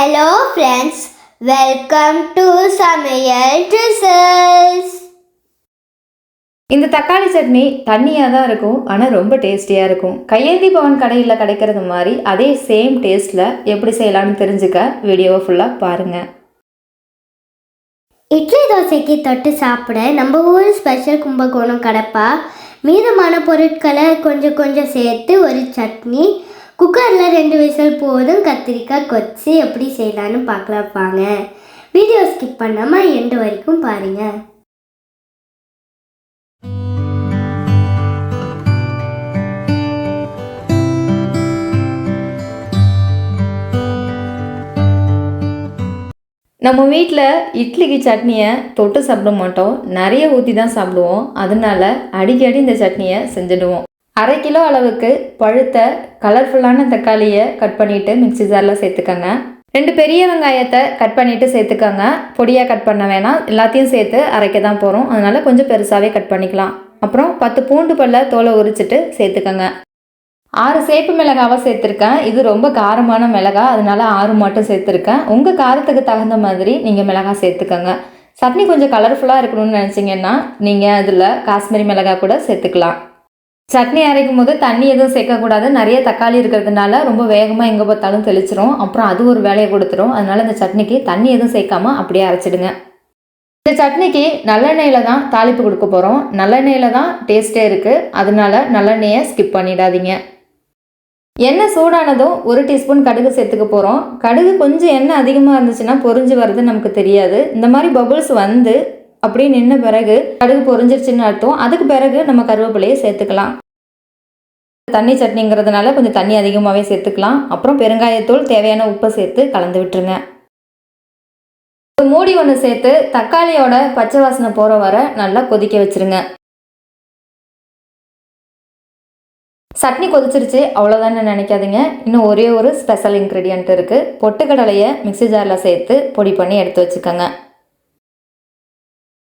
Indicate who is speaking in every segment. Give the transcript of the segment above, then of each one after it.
Speaker 1: Hello friends welcome to சமையல் ட்ரிசல்ஸ்
Speaker 2: இந்த தக்காளி சட்னி தண்ணியாக தான் இருக்கும் ஆனால் ரொம்ப டேஸ்டியாக இருக்கும். கையேந்தி பவன் கடையில் கிடைக்கிறது மாதிரி அதே சேம் டேஸ்ட்டில் எப்படி செய்யலாம்னு தெரிஞ்சுக்க வீடியோவை ஃபுல்லாக பாருங்கள்
Speaker 1: இட்லி தோசைக்கு தொட்டு சாப்பிட நம்ம ஊர் ஸ்பெஷல் கும்பகோணம் கடப்பா. மீதமான பொருட்களை கொஞ்சம் கொஞ்சம் சேர்த்து ஒரு சட்னி குக்கரில் ரெண்டு விசில் போதும். கத்திரிக்காய் கொச்சு எப்படி செய்யலான்னு பார்க்கலாம் வாங்க. வீடியோ ஸ்கிப் பண்ணாமல் எண்டு வரைக்கும் பாருங்கள்
Speaker 2: நம்ம வீட்டில் இட்லிக்கு சட்னியை தொட்டு சாப்பிட மாட்டோம். நிறைய ஊற்றி தான் சாப்பிடுவோம். அதனால அடிக்கடி இந்த சட்னியை செஞ்சுடுவோம். அரை கிலோ அளவுக்கு பழுத்த கலர்ஃபுல்லான தக்காளியை கட் பண்ணிவிட்டு மிக்ஸி ஜாரில் சேர்த்துக்கோங்க. ரெண்டு பெரிய வெங்காயத்தை கட் பண்ணிவிட்டு சேர்த்துக்கோங்க. பொடியாக கட் பண்ண வேணாம். எல்லாத்தையும் சேர்த்து அரைக்க தான் போகிறோம் அதனால் கொஞ்சம் பெருசாகவே கட் பண்ணிக்கலாம். அப்புறம் பத்து பூண்டு பல்ல தோலை உரிச்சிட்டு சேர்த்துக்கோங்க. ஆறு சேப்பு மிளகாவை சேர்த்துருக்கேன். இது ரொம்ப காரமான மிளகா. அதனால ஆறு மட்டும் சேர்த்துருக்கேன். உங்கள் காரத்துக்கு தகுந்த மாதிரி நீங்கள் மிளகா சேர்த்துக்கோங்க. சட்னி கொஞ்சம் கலர்ஃபுல்லாக இருக்கணும்னு நினச்சிங்கன்னா நீங்கள் அதில் காஷ்மீரி மிளகா கூட சேர்த்துக்கலாம். சட்னி அரைக்கும் போது தண்ணி எதுவும் சேர்க்கக்கூடாது. நிறைய தக்காளி இருக்கிறதுனால ரொம்ப வேகமாக எங்கே பார்த்தாலும் தெளிச்சிரும். அப்புறம் அது ஒரு வேலையை கொடுத்துரும். அதனால இந்த சட்னிக்கு தண்ணி எதுவும் சேர்க்காம அப்படியே அரைச்சிடுங்க. இந்த சட்னிக்கு நல்லெண்ணெயில் தான் தாளிப்பு கொடுக்க போகிறோம் நல்லெண்ணெயில் தான் டேஸ்ட்டே இருக்குது அதனால நல்லெண்ணெயை ஸ்கிப் பண்ணிடாதீங்க. எண்ணெய் சூடானதும் ஒரு டீஸ்பூன் கடுகு சேர்த்துக்க போகிறோம் கடுகு கொஞ்சம் எண்ணெய் அதிகமாக இருந்துச்சுன்னா பொரிஞ்சு வர்றது நமக்கு தெரியாது. இந்த மாதிரி பபுள்ஸ் வந்து அப்படியே நின்ன பிறகு கடுகு பொறிஞ்சிருச்சுன்னு அர்த்தம். அதுக்கு பிறகு நம்ம கருவேப்பிலையை சேர்த்துக்கலாம். தண்ணி சட்னிங்கிறதுனால கொஞ்சம் தண்ணி அதிகமாகவே சேர்த்துக்கலாம். அப்புறம் பெருங்காயத்தூள் தேவையான உப்பை சேர்த்து கலந்து விட்டுருங்க. ஒரு மூடி ஒன்று சேர்த்து தக்காளியோட பச்சை வாசனை போகிற வர நல்லா கொதிக்க வச்சுருங்க. சட்னி கொதிச்சிருச்சு அவ்வளோதான்னு நினைக்காதீங்க. இன்னும் ஒரே ஒரு ஸ்பெஷல் இன்க்ரீடியன்ட் இருக்குது பொட்டுக்கடலையை மிக்ஸி ஜாரில் சேர்த்து பொடி பண்ணி எடுத்து வச்சுக்கோங்க.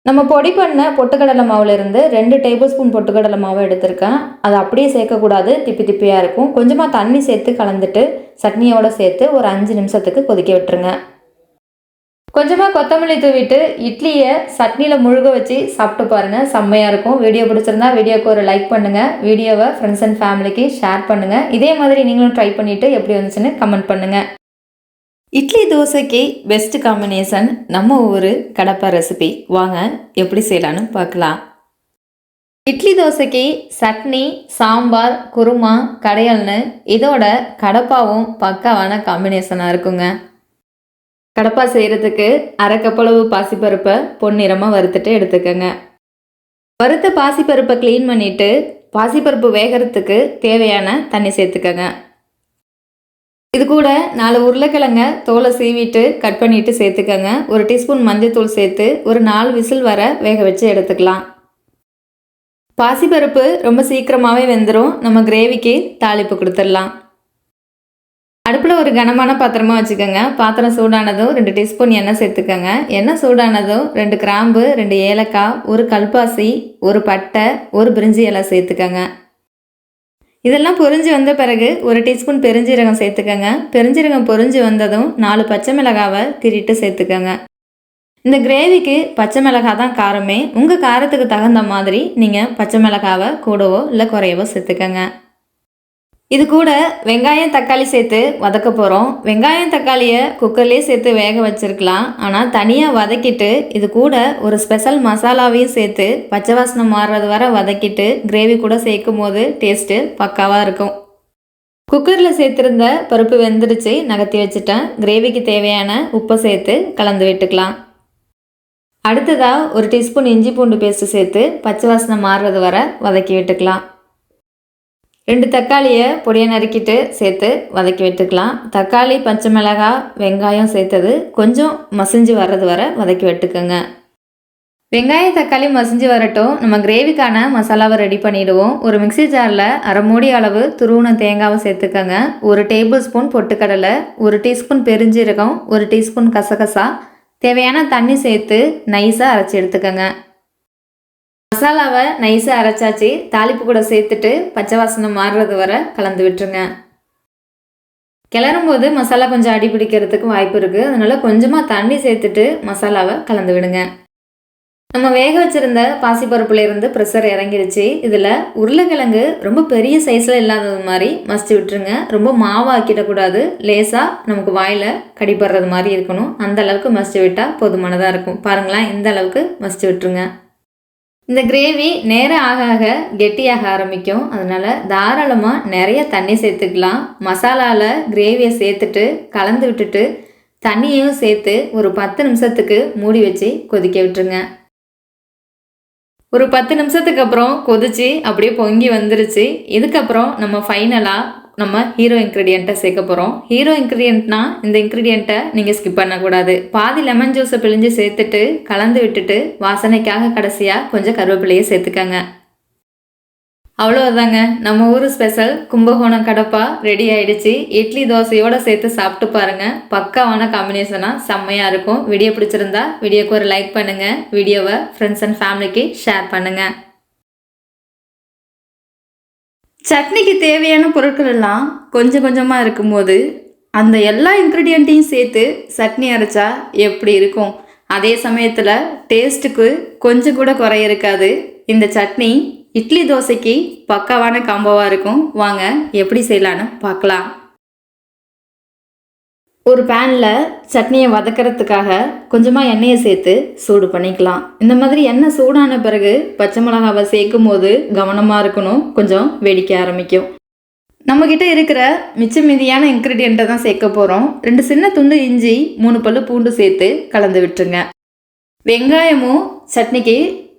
Speaker 2: நம்ம பொடி பண்ண பொட்டுக்கடலை மாவுலேருந்து ரெண்டு டேபிள் ஸ்பூன் பொட்டுக்கடலை மாவு எடுத்திருக்கேன். அது அப்படியே சேர்க்கக்கூடாது திப்பி திப்பியாக இருக்கும். கொஞ்சமாக தண்ணி சேர்த்து கலந்துட்டு சட்னியோடு சேர்த்து ஒரு அஞ்சு நிமிஷத்துக்கு கொதிக்க விட்டுருங்க. கொஞ்சமாக கொத்தமல்லி தூவிட்டு இட்லியை சட்னியில் முழுக வச்சு சாப்பிட்டு பாருங்கள் செம்மையாக இருக்கும். வீடியோ பிடிச்சிருந்தா வீடியோக்கு ஒரு லைக் பண்ணுங்கள் வீடியோவை ஃப்ரெண்ட்ஸ் அண்ட் ஃபேமிலிக்கு ஷேர் பண்ணுங்கள் இதே மாதிரி நீங்களும் ட்ரை பண்ணிவிட்டு எப்படி வந்துச்சுன்னு கமெண்ட் பண்ணுங்கள் இட்லி தோசைக்கு பெஸ்ட் காம்பினேஷன் நம்ம ஊர் கடப்பா ரெசிபி வாங்க எப்படி செய்யலான்னு பார்க்கலாம். இட்லி தோசைக்கு சட்னி சாம்பார் குருமா கடையல்னு இதோட கடப்பாவும் பக்காவான காம்பினேஷனாக இருக்குங்க. கடப்பா செய்கிறதுக்கு அரைக்கப்பளவு பாசிப்பருப்பை பொன்னிறமாக வறுத்துட்டு எடுத்துக்கோங்க. வறுத்த பாசிப்பருப்பை க்ளீன் பண்ணிவிட்டு பாசிப்பருப்பு வேகிறதுக்கு தேவையான தண்ணி சேர்த்துக்கோங்க. இது கூட நாலு உருளைக்கிழங்க தோலை சீவிட்டு கட் பண்ணிட்டு சேர்த்துக்கங்க. ஒரு டீஸ்பூன் மஞ்சள்தூள் சேர்த்து ஒரு நாலு விசில் வர வேக வச்சு எடுத்துக்கலாம். பாசிப்பருப்பு ரொம்ப சீக்கிரமாகவே வெந்துடும் நம்ம கிரேவிக்கு தாளிப்பு கொடுத்துடலாம். அடுப்பில் ஒரு கனமான பாத்திரமா வச்சுக்கோங்க. பாத்திரம் சூடானதும் ரெண்டு டீஸ்பூன் எண்ணெய் சேர்த்துக்கோங்க. எண்ணெய் சூடானதும் ரெண்டு கிராம்பு ரெண்டு ஏலக்காய் ஒரு கல்பாசி ஒரு பட்டை ஒரு பிரிஞ்சி இலை சேர்த்துக்கோங்க. இதெல்லாம் பொரிஞ்சு வந்த பிறகு ஒரு டீஸ்பூன் பெருஞ்சீரகம் சேர்த்துக்கோங்க. பெருஞ்சீரகம் பொரிஞ்சு வந்ததும் நாலு பச்சை மிளகாவை திரிட்டு சேர்த்துக்கோங்க. இந்த கிரேவிக்கு பச்சை மிளகா தான் காரமே. உங்கள் காரத்துக்கு தகுந்த மாதிரி நீங்கள் பச்சை மிளகாவை கூடவோ இல்லை குறையவோ சேர்த்துக்கோங்க. இது கூட வெங்காயம் தக்காளி சேர்த்து வதக்க போகிறோம் வெங்காயம் தக்காளியை குக்கர்லேயே சேர்த்து வேக வச்சுருக்கலாம். ஆனால் தனியாக வதக்கிட்டு இது கூட ஒரு ஸ்பெஷல் மசாலாவையும் சேர்த்து பச்சை வாசனை மாறுறது வர வதக்கிட்டு கிரேவி கூட சேர்க்கும் போது டேஸ்ட்டு பக்காவாக இருக்கும். குக்கரில் சேர்த்துருந்த பருப்பு வெந்துடுச்சு. நகர்த்தி வச்சுட்டேன். கிரேவிக்கு தேவையான உப்பை சேர்த்து கலந்து விட்டுக்கலாம். அடுத்ததாக ஒரு டீஸ்பூன் இஞ்சி பூண்டு பேஸ்ட்டு சேர்த்து பச்சை வாசனை மாறுறது வர வதக்கி விட்டுக்கலாம். ரெண்டு தக்காளியை பொடியை நறுக்கிட்டு சேர்த்து வதக்கி விட்டுக்கலாம். தக்காளி பச்சை மிளகாய் வெங்காயம் சேர்த்தது கொஞ்சம் மசிஞ்சு வர்றது வர வதக்கி விட்டுக்கோங்க. வெங்காயம் தக்காளி மசிஞ்சு வரட்டும். நம்ம கிரேவிக்கான மசாலாவை ரெடி பண்ணிவிடுவோம் ஒரு மிக்சி ஜாரில் அரை மூடி அளவு துருவன தேங்காவை சேர்த்துக்கோங்க. ஒரு டேபிள் ஸ்பூன் பொட்டுக்கடலை ஒரு டீஸ்பூன் பெருஞ்சீரகம் ஒரு டீஸ்பூன் கசகசா. தேவையான தண்ணி சேர்த்து நைஸாக அரைச்சி எடுத்துக்கோங்க. மசாலாவை நைஸாக அரைச்சாச்சு. தாளிப்பு கூட சேர்த்துட்டு பச்சை வாசனை மாறுறது வர கலந்து விட்டுருங்க. கிளறும் போது மசாலா கொஞ்சம் அடி பிடிக்கிறதுக்கு வாய்ப்பு இருக்குது அதனால் கொஞ்சமாக தண்ணி சேர்த்துட்டு மசாலாவை கலந்து விடுங்க. நம்ம வேக வச்சிருந்த பாசிப்பருப்புலேருந்து ப்ரெஷர் இறங்கிடுச்சு இதில் உருளைக்கிழங்கு ரொம்ப பெரிய சைஸில் இல்லாதது மாதிரி மசிச்சு விட்டுருங்க. ரொம்ப மாவாக்கிடக்கூடாது லேசாக நமக்கு வாயில் கடிப்படுறது மாதிரி இருக்கணும். அந்த அளவுக்கு மசிச்சு விட்டால் போதுமானதாக இருக்கும். பாருங்களேன் இந்த அளவுக்கு மசிச்சு விட்டுருங்க. இந்த கிரேவி நேரம் ஆக ஆக கெட்டியாக ஆரம்பிக்கும். அதனால் தாராளமாக நிறைய தண்ணி சேர்த்துக்கலாம். மசாலாவில் கிரேவியை சேர்த்துட்டு கலந்து விட்டுட்டு தண்ணியையும் சேர்த்து ஒரு பத்து நிமிஷத்துக்கு மூடி வச்சு கொதிக்க விட்டுருங்க. ஒரு பத்து நிமிஷத்துக்கு அப்புறம் கொதிச்சு அப்படியே பொங்கி வந்துருச்சு. இதுக்கப்புறம் நம்ம ஃபைனலாக நம்ம ஹீரோ இன்க்ரீடியண்ட்டை சேர்க்க போகிறோம் ஹீரோ இன்க்ரீடியண்ட்னா இந்த இன்க்ரீடியண்ட்டை நீங்கள் ஸ்கிப் பண்ணக்கூடாது. பாதி லெமன் ஜூஸை பிழிஞ்சு சேர்த்துட்டு கலந்து விட்டுட்டு வாசனைக்காக கடைசியாக கொஞ்சம் கருவேப்பிலையை சேர்த்துக்கங்க. அவ்வளோதாங்க நம்ம ஊர் ஸ்பெஷல் கும்பகோணம் கடப்பா ரெடி ஆயிடுச்சு. இட்லி தோசையோட சேர்த்து சாப்பிட்டு பாருங்க. பக்காவான காம்பினேஷனாக செம்மையாக இருக்கும். வீடியோ பிடிச்சிருந்தா வீடியோக்கு ஒரு லைக் பண்ணுங்கள் வீடியோவை ஃப்ரெண்ட்ஸ் அண்ட் ஃபேமிலிக்கு ஷேர் பண்ணுங்கள் சட்னிக்கு தேவையான பொருட்கள் எல்லாம் கொஞ்சம் கொஞ்சமாக இருக்கும்போது அந்த எல்லா இன்க்ரீடியண்ட்டையும் சேர்த்து சட்னி அரைச்சா எப்படி இருக்கும்? அதே சமயத்தில் டேஸ்ட்டுக்கு கொஞ்சம் கூட குறை இருக்காது. இந்த சட்னி இட்லி தோசைக்கு பக்காவான காம்போவாக இருக்கும். வாங்க எப்படி செய்யலான்னு பார்க்கலாம். ஒரு பேனில் சட்னியை வதக்கிறதுக்காக கொஞ்சமாக எண்ணெயை சேர்த்து சூடு பண்ணிக்கலாம். இந்த மாதிரி எண்ணெய் சூடான பிறகு பச்சை மிளகாவை சேர்க்கும் போது கவனமாக இருக்கணும். கொஞ்சம் வெடிக்க ஆரம்பிக்கும். நம்மக்கிட்ட இருக்கிற மிச்ச மீதியான இன்க்ரீடியண்ட்டை தான் சேர்க்க போகிறோம் ரெண்டு சின்ன துண்டு இஞ்சி மூணு பல்லு பூண்டு சேர்த்து கலந்து விட்டுருங்க. வெங்காயமும் சட்னிக்கு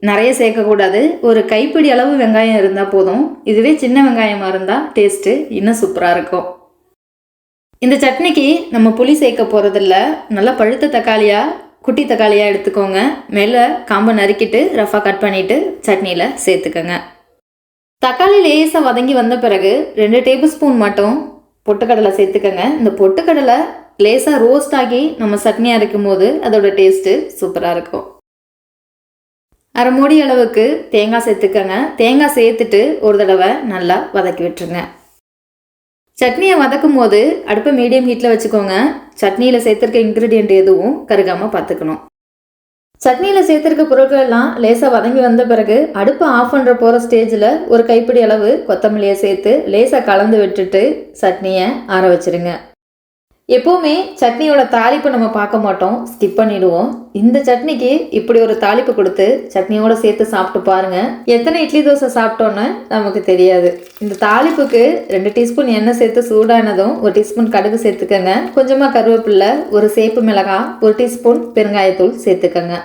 Speaker 2: நிறைய சேர்க்கக்கூடாது ஒரு கைப்பிடி அளவு வெங்காயம் இருந்தால் போதும். இதுவே சின்ன வெங்காயமாக இருந்தால் டேஸ்ட்டு இன்னும் சூப்பராக இருக்கும். இந்த சட்னிக்கு நம்ம புளி சேர்க்க போகிறதில்ல நல்லா பழுத்த தக்காளியாக குட்டி தக்காளியாக எடுத்துக்கோங்க. மேலே காம்பை நறுக்கிட்டு ரஃபாக கட் பண்ணிவிட்டு சட்னியில் சேர்த்துக்கோங்க. தக்காளி லேசாக வதங்கி வந்த பிறகு ரெண்டு டேபிள் ஸ்பூன் மட்டும் பொட்டுக்கடலை சேர்த்துக்கோங்க. இந்த பொட்டுக்கடலை லேசாக ரோஸ்ட் ஆகி நம்ம சட்னி அரைக்கும் போது அதோட டேஸ்ட்டு சூப்பராக இருக்கும். அரை மூடி அளவுக்கு தேங்காய் சேர்த்துக்கோங்க. தேங்காய் சேர்த்துட்டு ஒரு தடவை நல்லா வதக்கி விட்டுருங்க. சட்னியை வதக்கும் போது அடுப்பை மீடியம் ஹீட்டில் வச்சுக்கோங்க. சட்னியில் சேர்த்துருக்க இன்க்ரீடியண்ட் எதுவும் கருகாமல் பார்த்துக்கணும். சட்னியில் சேர்த்துருக்க பொருட்கள் எல்லாம் லேசாக வதங்கி வந்த பிறகு அடுப்பை ஆஃப் பண்ணுற போகிற ஸ்டேஜில் ஒரு கைப்பிடி அளவு கொத்தமல்லியை சேர்த்து லேசாக கலந்து விட்டுட்டு சட்னியை ஆற வச்சுருங்க. எப்போவுமே சட்னியோட தாளிப்பு நம்ம பார்க்க மாட்டோம். ஸ்கிப் பண்ணிடுவோம். இந்த சட்னிக்கு இப்படி ஒரு தாளிப்பு கொடுத்து சட்னியோட சேர்த்து சாப்பிட்டு பாருங்க. எத்தனை இட்லி தோசை சாப்பிட்டோன்னு நமக்கு தெரியாது. இந்த தாளிப்புக்கு ரெண்டு டீஸ்பூன் எண்ணெய் சேர்த்து சூடானதும் ஒரு டீஸ்பூன் கடுகு சேர்த்துக்கோங்க. கொஞ்சமாக கருவேப்பில்லை ஒரு சேப்பு மிளகாய் ஒரு டீஸ்பூன் பெருங்காயத்தூள் சேர்த்துக்கோங்க.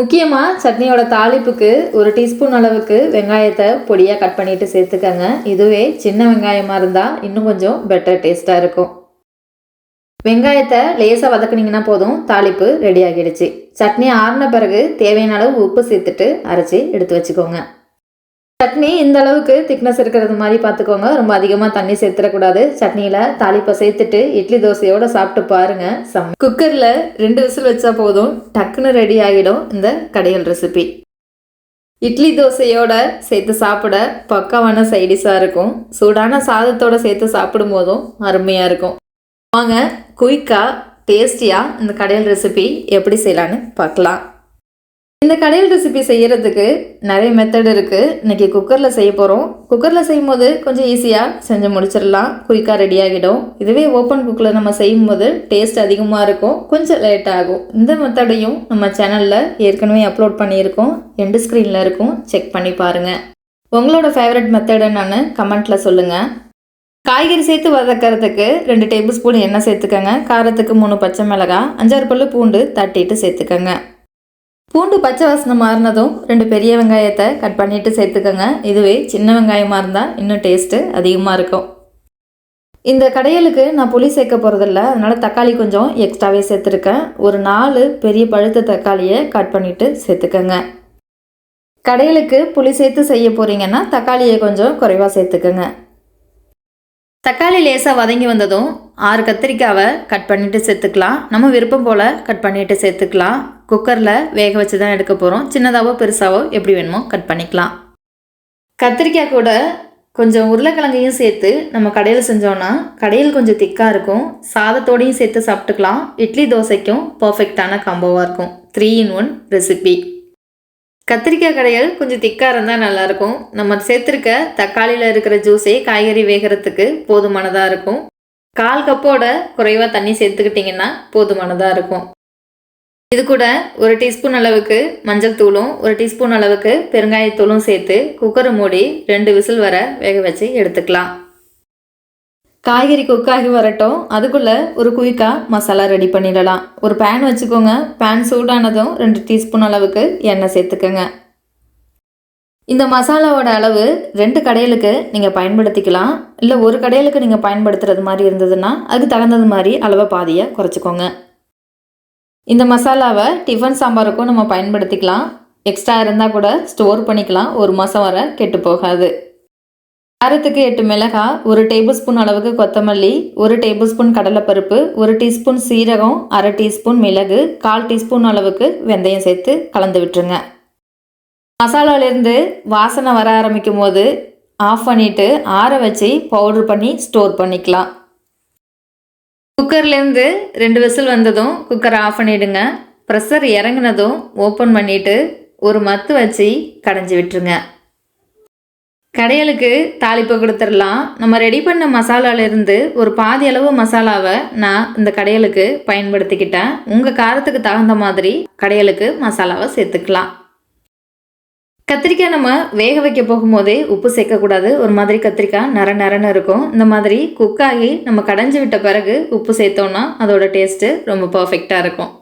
Speaker 2: முக்கியமாக சட்னியோட தாளிப்புக்கு ஒரு டீஸ்பூன் அளவுக்கு வெங்காயத்தை பொடியாக கட் பண்ணிட்டு சேர்த்துக்கோங்க. இதுவே சின்ன வெங்காயமாக இருந்தால் இன்னும் கொஞ்சம் பெட்டர் டேஸ்ட்டாக இருக்கும். வெங்காயத்தை லேசாக வதக்குனிங்கன்னா போதும். தாளிப்பு ரெடி ஆகிடுச்சு. சட்னி ஆறின பிறகு தேவையான அளவு உப்பு சேர்த்துட்டு அரைச்சி எடுத்து வச்சுக்கோங்க. சட்னி இந்த அளவுக்கு திக்னஸ் இருக்கிறது மாதிரி பார்த்துக்கோங்க. ரொம்ப அதிகமாக தண்ணி சேர்த்துடக்கூடாது. சட்னியில் தாளிப்பை சேர்த்துட்டு இட்லி தோசையோடு சாப்பிட்டு பாருங்க. சம் குக்கரில் ரெண்டு விசில் வச்சா போதும். டக்குன்னு ரெடி ஆகிடும் இந்த கடையல் ரெசிபி இட்லி தோசையோட சேர்த்து சாப்பிட பக்காவான சைடிஷாக இருக்கும். சூடான சாதத்தோட சேர்த்து சாப்பிடும் போதும் அருமையாக இருக்கும். வாங்க குயிக்காக டேஸ்டியாக இந்த கடையல் ரெசிபி எப்படி செய்யலான்னு பார்க்கலாம். இந்த கடையல் ரெசிபி செய்கிறதுக்கு நிறைய மெத்தட் இருக்குது இன்றைக்கி குக்கரில் செய்ய போகிறோம் குக்கரில் செய்யும் போது கொஞ்சம் ஈஸியாக செஞ்சு முடிச்சிடலாம். குயிக்காக ரெடி ஆகிடும். இதுவே ஓப்பன் குக்கில் நம்ம செய்யும் போது டேஸ்ட் அதிகமாக இருக்கும். கொஞ்சம் லேட் ஆகும். இந்த மெத்தடையும் நம்ம சேனலில் ஏற்கனவே அப்லோட் பண்ணியிருக்கோம். எண்டு ஸ்க்ரீனில் இருக்கும். செக் பண்ணி பாருங்கள் உங்களோட ஃபேவரட் மெத்தட் என்னன்னு கமெண்ட்டில் சொல்லுங்கள் காய்கறி சேர்த்து வதக்கிறதுக்கு ரெண்டு டேபிள் ஸ்பூன் எண்ணெய் சேர்த்துக்கோங்க. காரத்துக்கு மூணு பச்சை மிளகாய் அஞ்சாறு பல்லு பூண்டு தட்டிட்டு சேர்த்துக்கோங்க. பூண்டு பச்சை வாசனை மாறினதும் ரெண்டு பெரிய வெங்காயத்தை கட் பண்ணிட்டு சேர்த்துக்கோங்க. இதுவே சின்ன வெங்காயமாக இருந்தால் இன்னும் டேஸ்ட்டு அதிகமாக இருக்கும். இந்த கடையலுக்கு நான் புளி சேர்க்க போகிறதில்ல அதனால் தக்காளி கொஞ்சம் எக்ஸ்ட்ராவே சேர்த்துருக்கேன். ஒரு நாலு பெரிய பழுத்த தக்காளியை கட் பண்ணிவிட்டு சேர்த்துக்கோங்க. கடையலுக்கு புளி சேர்த்து செய்ய போகிறீங்கன்னா தக்காளியை கொஞ்சம் குறைவாக சேர்த்துக்கோங்க. தக்காளி லேசாக வதங்கி வந்ததும் ஆறு கத்திரிக்காவை கட் பண்ணிவிட்டு சேர்த்துக்கலாம். நம்ம விருப்பம் போல் கட் பண்ணிவிட்டு சேர்த்துக்கலாம். குக்கரில் வேக வச்சு தான் எடுக்க போகிறோம் சின்னதாகவோ பெருசாகவோ எப்படி வேணுமோ கட் பண்ணிக்கலாம். கத்திரிக்காய் கூட கொஞ்சம் உருளைக்கிழங்கையும் சேர்த்து நம்ம கடையில் செஞ்சோன்னா கடையில் கொஞ்சம் திக்காக இருக்கும். சாதத்தோடையும் சேர்த்து சாப்பிட்டுக்கலாம். இட்லி தோசைக்கும் பர்ஃபெக்டான காம்போவாக இருக்கும். த்ரீ இன் ஒன் ரெசிபி கத்திரிக்காய் கடைகள் கொஞ்சம் திக்காக இருந்தால் நல்லாயிருக்கும். நம்ம சேர்த்துருக்க தக்காளியில் இருக்கிற ஜூஸே காய்கறி வேகிறதுக்கு போதுமானதாக இருக்கும். கால் கப்போட குறைவாக தண்ணி சேர்த்துக்கிட்டிங்கன்னா போதுமானதாக இருக்கும். இது கூட ஒரு டீஸ்பூன் அளவுக்கு மஞ்சள் தூளும் ஒரு டீஸ்பூன் அளவுக்கு பெருங்காயத்தூளும் சேர்த்து குக்கரை மூடி ரெண்டு விசில் வர வேக வச்சு எடுத்துக்கலாம். காய்கறி குக்காகி வரட்டும். அதுக்குள்ளே ஒரு குயிக்காக மசாலா ரெடி பண்ணிடலாம். ஒரு பேன் வச்சுக்கோங்க. பேன் சூடானதும் ரெண்டு டீஸ்பூன் அளவுக்கு எண்ணெய் சேர்த்துக்கோங்க. இந்த மசாலாவோட அளவு ரெண்டு கடையலுக்கு நீங்கள் பயன்படுத்திக்கலாம். இல்லை ஒரு கடையலுக்கு நீங்கள் பயன்படுத்துறது மாதிரி இருந்ததுன்னா அதுக்கு தகுந்தது மாதிரி அளவை பாதியை குறைச்சிக்கோங்க. இந்த மசாலாவை டிஃபன் சாம்பாருக்கும் நம்ம பயன்படுத்திக்கலாம். எக்ஸ்ட்ரா இருந்தால் கூட ஸ்டோர் பண்ணிக்கலாம். ஒரு மாதம் வர கெட்டு போகாது. காரத்துக்கு எட்டு மிளகாய் ஒரு டேபிள் ஸ்பூன் அளவுக்கு கொத்தமல்லி ஒரு டேபிள் ஸ்பூன் கடலைப்பருப்பு ஒரு டீஸ்பூன் சீரகம் அரை டீஸ்பூன் மிளகு கால் டீஸ்பூன் அளவுக்கு வெந்தயம் சேர்த்து கலந்து விட்டுருங்க. மசாலாலேருந்து வாசனை வர ஆரம்பிக்கும் போது ஆஃப் பண்ணிவிட்டு ஆற வச்சு பவுட்ரு பண்ணி ஸ்டோர் பண்ணிக்கலாம். குக்கர்லேருந்து ரெண்டு விசில் வந்ததும் குக்கரை ஆஃப் பண்ணிவிடுங்க ப்ரெஷர் இறங்கினதும் ஓப்பன் பண்ணிவிட்டு ஒரு மத்து வச்சு கடைஞ்சி விட்டுருங்க. கடையலுக்கு தாளிப்பு கொடுத்துடலாம். நம்ம ரெடி பண்ண மசாலாலேருந்து ஒரு பாதி அளவு மசாலாவை நான் இந்த கடையலுக்கு பயன்படுத்திக்கிட்டேன். உங்கள் காரத்துக்கு தகுந்த மாதிரி கடையலுக்கு மசாலாவை சேர்த்துக்கலாம். கத்திரிக்காய் நம்ம வேக வைக்க போகும்போதே உப்பு சேர்க்கக்கூடாது. ஒரு மாதிரி கத்திரிக்காய் நர நரன்னு இருக்கும். இந்த மாதிரி குக்காகி நம்ம கடைஞ்சி விட்ட பிறகு உப்பு சேர்த்தோன்னா அதோட டேஸ்ட்டு ரொம்ப பர்ஃபெக்டாக இருக்கும்.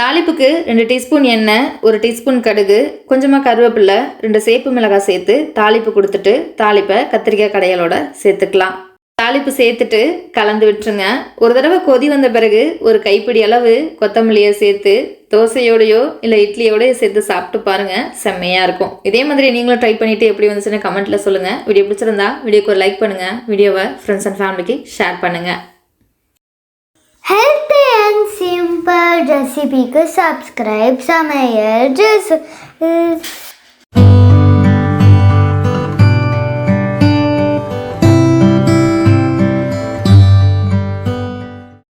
Speaker 2: தாளிப்புக்கு ரெண்டு டீஸ்பூன் எண்ணெய் ஒரு டீஸ்பூன் கடுகு கொஞ்சமாக கருவேப்பிலை ரெண்டு சேப்பு மிளகாய் சேர்த்து தாளிப்பு கொடுத்துட்டு தாளிப்பை கத்திரிக்காய் கடையலோட சேர்த்துக்கலாம். தாளிப்பு சேர்த்துட்டு கலந்து விட்டுருங்க. ஒரு தடவை கொதி வந்த பிறகு ஒரு கைப்பிடி அளவு கொத்தமல்லியை சேர்த்து தோசையோடையோ இல்லை இட்லியோடய சேர்த்து சாப்பிட்டு பாருங்கள் செம்மையாக இருக்கும். இதே மாதிரி நீங்களும் ட்ரை பண்ணிவிட்டு எப்படி வந்துச்சுன்னு கமெண்ட்டில் சொல்லுங்கள் வீடியோ பிடிச்சிருந்தா வீடியோக்கு ஒரு லைக் பண்ணுங்கள் வீடியோவை ஃப்ரெண்ட்ஸ் அண்ட் ஃபேமிலிக்கு ஷேர் பண்ணுங்கள்
Speaker 1: ஹெல்ப் સિમ્પલ રેસીપી કે સબસ્ક્રાઈબ સમયે જ